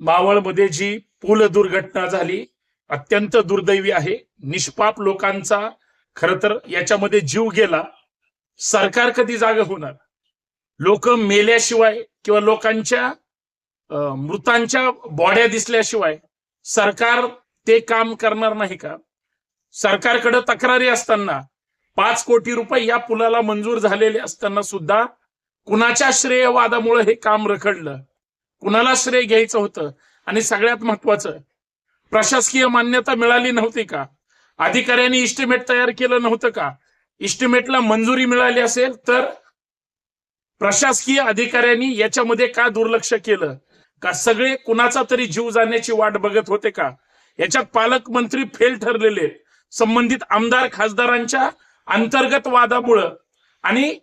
मावळमध्ये जी पूल दुर्घटना झाली अत्यंत दुर्दैवी आहे. निष्पाप लोकांचा खर तर याच्यामध्ये जीव गेला. सरकार कधी जाग होणार? लोक मेल्याशिवाय किंवा लोकांच्या मृतांच्या बॉड्या दिसल्याशिवाय सरकार ते काम करणार नाही का? सरकारकडे तक्रारी असताना पाच कोटी रुपये या पुलाला मंजूर झालेले असताना सुद्धा कुणाच्या श्रेयवादामुळे हे काम रखडलं? कुणाला श्रेय घ्यायचं होतं? आणि सगळ्यात महत्वाचं प्रशासकीय मान्यता मिळाली नव्हती का? अधिकाऱ्यांनी इस्टिमेट तयार केलं नव्हतं का? इस्टिमेटला मंजुरी मिळाली असेल तर प्रशासकीय अधिकाऱ्यांनी याच्यामध्ये का दुर्लक्ष केलं? का सगळे कुणाचा तरी जीव जाण्याची वाट बघत होते का? याच्यात पालकमंत्री फेल ठरलेले संबंधित आमदार खासदारांच्या अंतर्गत वादामुळं आणि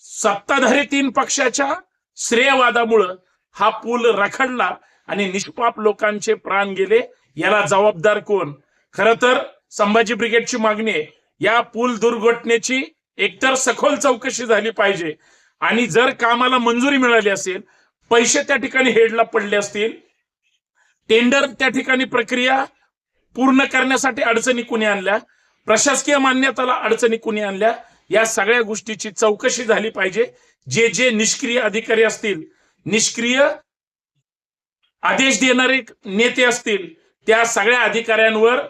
सत्ताधारी तीन पक्षाच्या श्रेयवादामुळं हा पूल रखडला आणि निष्पाप लोकांचे प्राण गेले याला जबाबदार कोण? खर तर संभाजी ब्रिगेडची मागणी आहे या पूल दुर्घटनेची एकतर सखोल चौकशी झाली पाहिजे. आणि जर कामाला मंजुरी मिळाली असेल पैसे त्या ठिकाणी हेडला पडले असतील टेंडर त्या ठिकाणी प्रक्रिया पूर्ण करण्यासाठी अडचणी कुणी आणल्या प्रशासकीय मान्यताला अडचणी कुणी आणल्या या सगळ्या गोष्टीची चौकशी झाली पाहिजे. जे जे निष्क्रिय अधिकारी असतील निष्क्रिय आदेश देणारे नेते असतील त्या सगळ्या अधिकाऱ्यांवर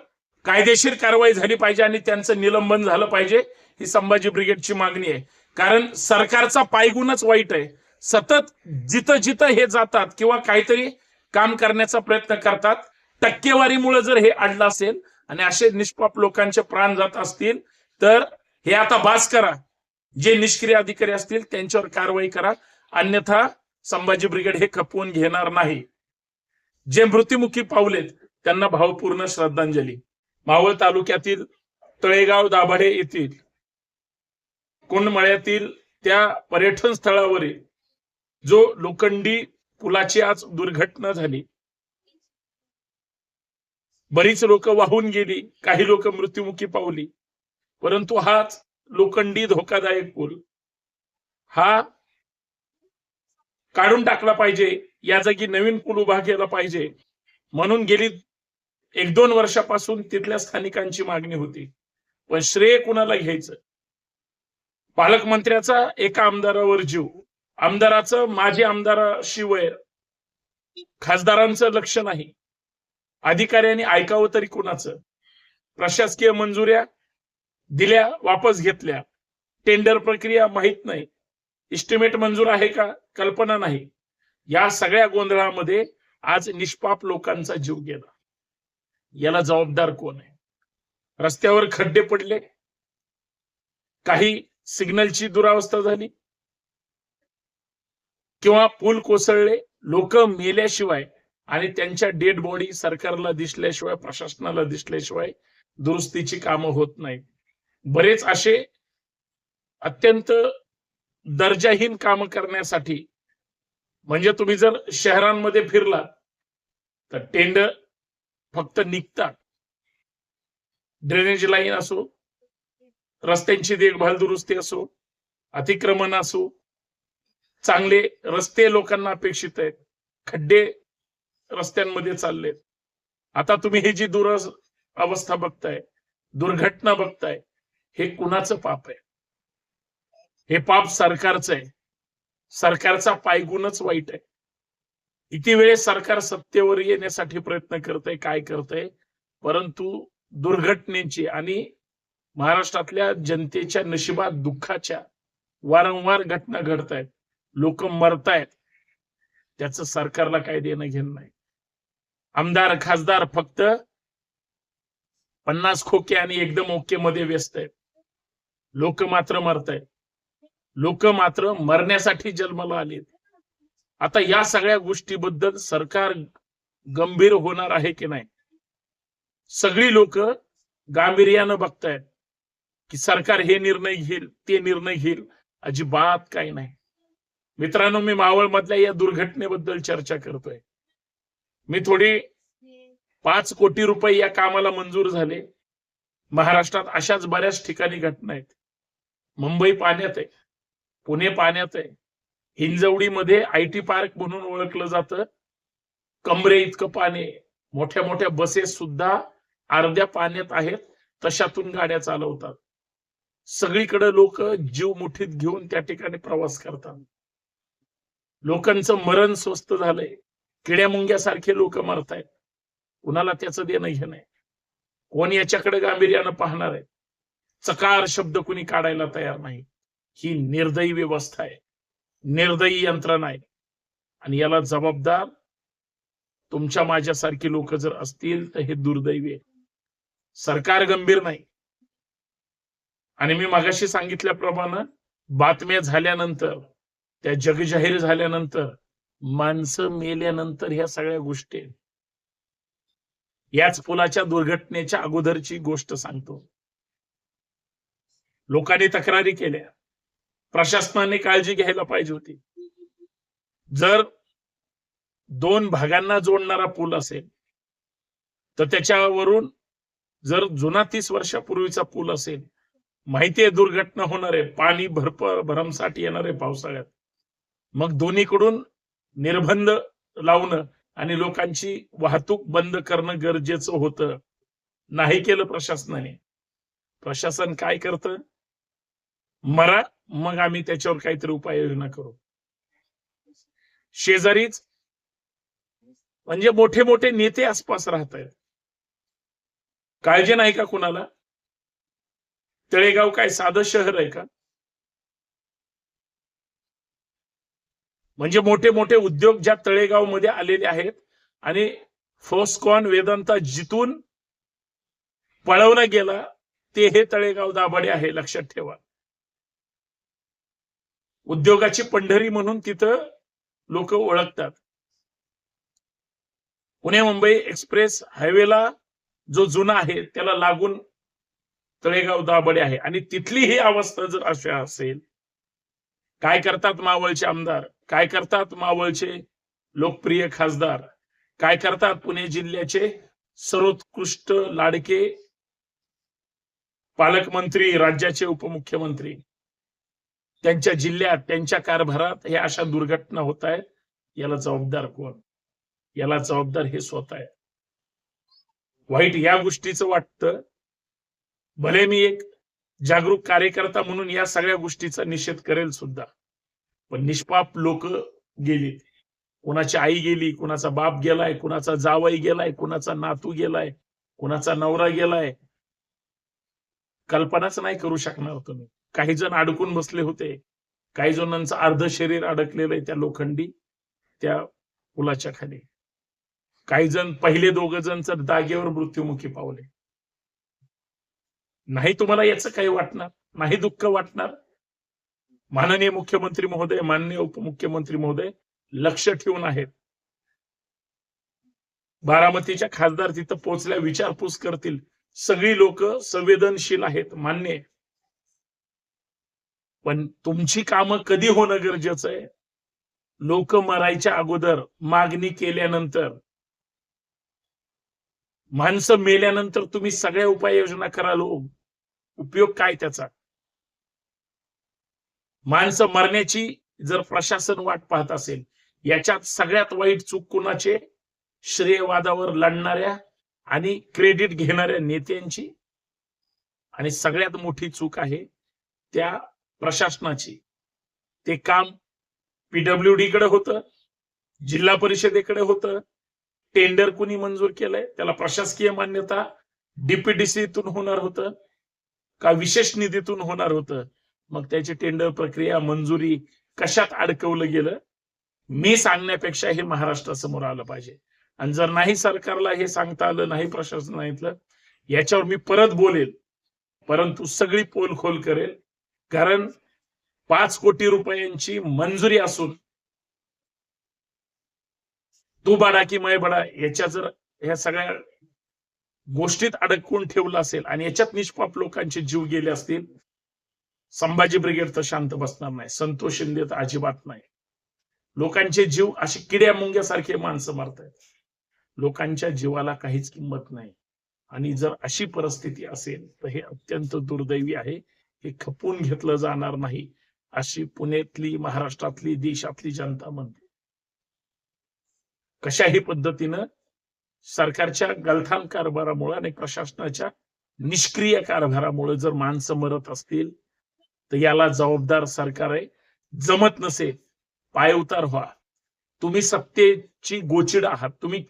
कायदेशीर कारवाई झाली पाहिजे आणि त्यांचं निलंबन झालं पाहिजे ही संभाजी ब्रिगेडची मागणी आहे. कारण सरकारचा पायगुणच वाईट आहे. सतत जिथं जिथं हे जातात किंवा काहीतरी काम करण्याचा प्रयत्न करतात टक्केवारीमुळे जर हे अडलं असेल आणि असे निष्पाप लोकांचे प्राण जात असतील तर हे आता बास करा. जे निष्क्रिय अधिकारी असतील त्यांच्यावर कारवाई करा. अन्यथा संभाजी ब्रिगेड हे खपवून घेणार नाही. जे मृत्युमुखी पावलेत त्यांना भावपूर्ण श्रद्धांजली. मावळ तालुक्यातील तळेगाव दाभाडे येथील कुंडमळ्यातील त्या पर्यटन स्थळावरील जो लोखंडी पुलाची आज दुर्घटना झाली. बरीच लोक वाहून गेली काही लोक मृत्युमुखी पावली. परंतु हाच लोखंडी धोकादायक पूल. हा काढून टाकला पाहिजे या जागी नवीन पूल उभा केला पाहिजे. म्हणून गेली एक दोन वर्षापासून तिथल्या स्थानिकांची मागणी होती. पण श्रेय कुणाला घ्यायचं? पालकमंत्र्याचा एका आमदारावर जीव. आमदाराचं माजी आमदाराशिवाय खासदारांचं लक्ष नाही. अधिकाऱ्यांनी ऐकावं तरी कुणाचं? प्रशासकीय मंजुऱ्या दिल्या वापस घेतल्या. टेंडर प्रक्रिया माहीत नाही. इस्टिमेट मंजूर आहे का? कल्पना नाही. या सगळ्या गोंधळामध्ये आज निष्पाप लोकांचा जीव गेला. याला जबाबदार कोण आहे? रस्त्यावर खड्डे पडले. काही सिग्नलची दुरावस्था झाली. किंवा पूल कोसळले. लोक मेल्याशिवाय आणि त्यांच्या डेड बॉडी सरकारला दिसल्याशिवाय प्रशासनाला दिसल्याशिवाय दुरुस्तीची कामं होत नाही बरेच असे अत्यंत दर्जाहीन काम करण्यासाठी. म्हणजे तुम्ही जर शहरांमध्ये फिरला तर टेंडर फक्त निघतात. ड्रेनेज लाईन असो रस्त्यांची देखभाल दुरुस्ती असो अतिक्रमण असो चांगले रस्ते लोकांना अपेक्षित आहेत खड्डे रस्त्यांमध्ये चाललेत. आता तुम्ही ही जी दुर अवस्था बघताय दुर्घटना बघताय हे कुणाचं पाप आहे? हे पाप सरकारचं आहे. सरकारचा पायगुणच वाईट आहे. किती वेळेस सरकार सत्तेवर येण्यासाठी प्रयत्न करतंय काय करतंय? परंतु दुर्घटनेची आणि महाराष्ट्रातल्या जनतेच्या नशिबात दुःखाच्या वारंवार घटना घडत आहेत लोक मरतायत. त्याच सरकारला काय देणं घेणं नाही. आमदार खासदार फक्त पन्नास खोके आणि एकदम ओके मध्ये व्यस्त आहेत. लोक मात्र मरतायत. लोक मात्र मरण्यासाठी जन्माला आलेत. आता या सगळ्या गोष्टीबद्दल सरकार गंभीर होणार आहे की नाही? सगळी लोक गांभीर्यानं बघतायत की सरकार हे निर्णय घेईल ते निर्णय घेईल. अजिबात काही नाही. मित्रांनो मी मावळ मधल्या या दुर्घटनेबद्दल चर्चा करतोय. मी थोडी पाच कोटी रुपये या कामाला मंजूर झाले. महाराष्ट्रात अशाच बऱ्याच ठिकाणी घटना आहेत. मुंबई पाण्यात आहे. पुणे पाण्यात आहे. हिंजवडीमध्ये आय टी पार्क म्हणून ओळखलं जातं. कमरे इतकं पाणी मोठ्या मोठ्या बसेस सुद्धा अर्ध्या पाण्यात आहेत. तशातून गाड्या चालवतात. सगळीकडे लोक जीव मुठीत घेऊन त्या ठिकाणी प्रवास करतात. लोकांचं मरण स्वस्त झालंय. किड्या मुंग्यासारखे लोक मरतायत. कुणाला त्याचं देणं घेणं आहे कोण याच्याकडे गांभीर्यानं पाहणार आहे? चकार शब्द कुणी काढायला तयार नाही. ही निर्दयी व्यवस्था आहे. निर्दयी यंत्रणा आहे. आणि याला जबाबदार तुमच्या माझ्यासारखी लोक जर असतील तर हे दुर्दैवी आहे. सरकार गंभीर नाही. आणि मी मागाशी सांगितल्याप्रमाणे बातम्या झाल्यानंतर त्या जगजाहीर झाल्यानंतर माणसं मेल्यानंतर ह्या सगळ्या गोष्टी आहेत. याच पुलाच्या दुर्घटनेच्या अगोदरची गोष्ट सांगतो. लोकांनी तक्रारी केल्या. प्रशासनाने काळजी घ्यायला पाहिजे होती. जर दोन भागांना जोडणारा पूल असेल तर त्याच्यावरून जर जुना तीस वर्षापूर्वीचा पूल असेल माहितीये दुर्घटना होणार आहे पाणी भरपूर भरमसाठ येणार आहे पावसाळ्यात मग दोन्हीकडून निर्बंध लावणं आणि लोकांची वाहतूक बंद करणं गरजेचं होतं. नाही केलं प्रशासनाने. प्रशासन काय करतं? मरा मग आम्ही त्याच्यावर काहीतरी उपाययोजना करू. शेजारीच म्हणजे मोठे मोठे नेते आसपास राहत आहेत काळजी नाही का कुणाला? तळेगाव काय साधं शहर आहे का? म्हणजे मोठे मोठे उद्योग ज्या तळेगावमध्ये आलेले आहेत आणि फोस्कॉन वेदांता जिथून पळवला गेला ते हे तळेगाव दाभाडे आहे लक्षात ठेवा. उद्योगाची पंढरी म्हणून तिथं लोक ओळखतात. पुणे मुंबई एक्सप्रेस हायवेला जो जुना आहे त्याला लागून तळेगाव दाबडे आहे. आणि तिथली ही अवस्था जर अशा असेल काय करतात मावळचे आमदार? काय करतात मावळचे लोकप्रिय खासदार? काय करतात पुणे जिल्ह्याचे सर्वोत्कृष्ट लाडके पालकमंत्री राज्याचे उपमुख्यमंत्री? त्यांच्या जिल्ह्यात त्यांच्या कारभारात हे अशा दुर्घटना होत आहेत याला जबाबदार कोण? याला जबाबदार हे स्वतः आहे वाईट या गोष्टीचं वाटतं. भले मी एक जागरूक कार्यकर्ता म्हणून या सगळ्या गोष्टीचा निषेध करेल सुद्धा. पण निष्पाप लोक गेली. कुणाची आई गेली कुणाचा बाप गेलाय कुणाचा जावई गेलाय कुणाचा नातू गेलाय कुणाचा नवरा गेलाय. कल्पनाच नाही करू शकणार तुम्ही. काही जण अडकून बसले होते. काही जणांचं अर्ध शरीर अडकलेलं आहे त्या लोखंडी त्या पुलाच्या खाली. काही जण पहिले दोघ जण तर मृत्युमुखी पावले. नाही तुम्हाला याच काही वाटणार? नाही दुःख वाटणार? माननीय मुख्यमंत्री महोदय माननीय उपमुख्यमंत्री महोदय लक्ष ठेवून आहेत. बारामतीच्या खासदार तिथं पोहोचल्या विचारपूस करतील. सगळी लोक संवेदनशील आहेत मान्य आहे. पण तुमची कामं कधी होणं गरजेचं आहे? लोक मरायच्या अगोदर मागणी केल्यानंतर माणसं मेल्यानंतर तुम्ही सगळ्या उपाययोजना कराल हो. उपयोग काय त्याचा? माणसं मरण्याची जर प्रशासन वाट पाहत असेल याच्यात सगळ्यात वाईट चूक कुणाचे श्रेयवादावर लढणाऱ्या आणि क्रेडिट घेणाऱ्या नेत्यांची. आणि सगळ्यात मोठी चूक आहे त्या प्रशासनाची. ते काम पीडब्ल्यूडी कडे होतं जिल्हा परिषदेकडे होतं. टेंडर कुणी मंजूर केलंय त्याला प्रशासकीय मान्यता डीपीडीसीतून होणार होतं का विशेष निधीतून होणार होतं. मग त्याची टेंडर प्रक्रिया मंजुरी कशात अडकवलं गेलं मी सांगण्यापेक्षा हे महाराष्ट्रासमोर आलं पाहिजे. आणि जर नाही सरकारला हे सांगता आलं नाही प्रशासनातलं याच्यावर मी परत बोलेल. परंतु सगळी पोलखोल करेल. कारण पाच कोटी रुपयांची मंजुरी असून तू बाडा की मय बडा याच्या जर ह्या सगळ्या गोष्टीत अडकून ठेवलं असेल आणि याच्यात निष्पाप लोकांचे जीव गेले असतील संभाजी ब्रिगेड तर शांत बसणार नाही संतोष शिंदे तर अजिबात नाही. लोकांचे जीव अशी किड्या मुंग्यासारखे माणसं मारतायत. लोकांच्या जीवाला काहीच किंमत नाही. आणि जर अशी परिस्थिती असेल तर हे अत्यंत दुर्दैवी आहे. हे खपून घेतलं जाणार नाही अशी पुण्यातली महाराष्ट्रातली देशातली जनता म्हणते. कशाही पद्धतीनं सरकारच्या गलथान कारभारामुळे आणि प्रशासनाच्या निष्क्रिय कारभारामुळे जर माणसं मरत असतील तर याला जबाबदार सरकार आहे. जमत नसेल पायउतार व्हा. तुम्ही सत्तेची गोचिड आहात तुम्ही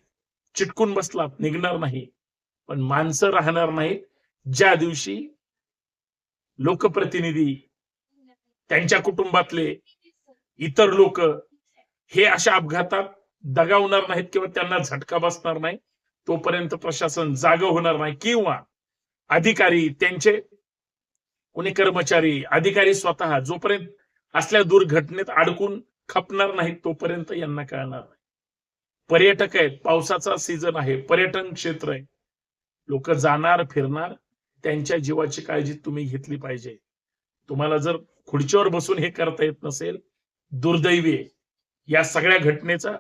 चिटकून बसलात निघणार नाही. पण माणसं राहणार नाहीत. ज्या दिवशी लोकप्रतिनिधी त्यांच्या कुटुंबातले इतर लोक हे अशा अपघातात दगावणार नाहीत किंवा त्यांना झटका बसणार नाही तोपर्यंत प्रशासन जाग होणार नाही. किंवा अधिकारी त्यांचे कोणी कर्मचारी अधिकारी स्वतः जोपर्यंत असल्या दुर्घटनेत अडकून खपणार नाहीत तोपर्यंत यांना कळणार नाही. पर्यटक आहेत पावसाचा सीझन आहे पर्यटन क्षेत्र आहे. लोक जाणार फिरणार त्यांच्या जीवाची काळजी तुम्ही घेतली पाहिजे. तुम्हाला जर खुर्चीवर बसून हे करता येत नसेल दुर्दैवी आहे. या सगळ्या घटनेचा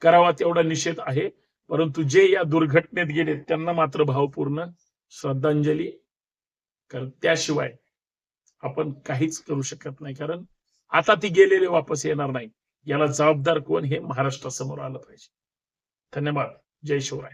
करावा तेवढा निषेध आहे. परंतु जे या दुर्घटनेत गेले त्यांना मात्र भावपूर्ण श्रद्धांजली. कारण त्याशिवाय आपण काहीच करू शकत नाही. कारण आता ती गेलेले वापस येणार नाही. याला जबाबदार कोण हे महाराष्ट्रासमोर आलं पाहिजे. धन्यवाद. जय शिवराय.